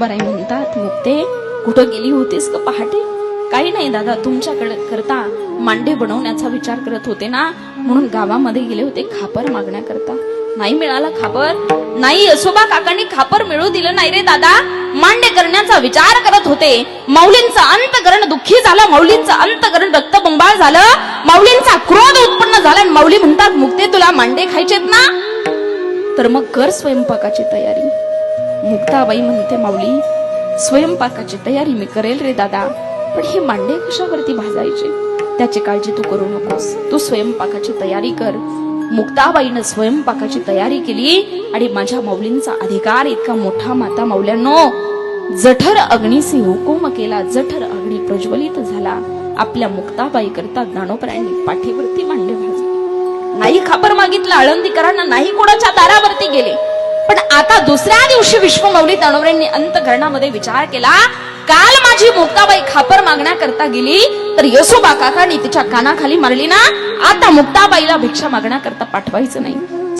बराई म्हणतात मुक्ते कुठं गेली होतीस का पहाटे? काही नाही दादा तुमच्याकडे करता मांडे बनवण्याचा विचार करत होते ना? म्हणून गावामध्ये गेले होते खापर मागण्याकरता. नाही मिळाला खापर? नाही असोबा काकांनी खापर मिळू दिलं नाही रे दादा. मांडे करण्याचा विचार करत होते. माऊलींचं अंतकरण दुःखी झालं माऊलींचं अंतकरण रक्तबंबाळ झालं. माऊलींचा क्रोध उत्पन्न झाला आणि माऊली म्हणतात मुक्ते तुला मांडे खायचेत ना? तर मग कर स्वयंपाकाची तयारी. मुक्ताबाई म्हणते माऊली स्वयंपाकाची तयारी मी करेल रे दादा पण हे मांडे कशावरती भाजायचे? त्याची काळजी तू करू नकोस. तू स्वयंपाकाची तयारी कर. मुक्ताबाईनं स्वयंपाकाची तयारी केली आणि माझ्या माऊलींचा अधिकार इतका मोठा माता माऊल्यांनो जठर अग्नीचे हुकुम केला. जठर अग्नी प्रज्वलित झाला. आपल्या मुक्ताबाई करता ज्ञानोपरायांनी पाठीवरती मांडे भाजले. नाही खापर मागितलं आळंदीकरांना नाही कोणाच्या दारावरती गेले. पण आता दुसऱ्या दिवशी विश्वमौली तणवरेंनी अंतकरणामध्ये विचार केला काल माझी मुक्ताबाई खापर मागण्याकरता गेली तर येसोबा काकांनी तिच्या कानाखाली मारली ना आता मुक्ताबाईला भिक्षा मागण्याकरता पाठवायचं नाही.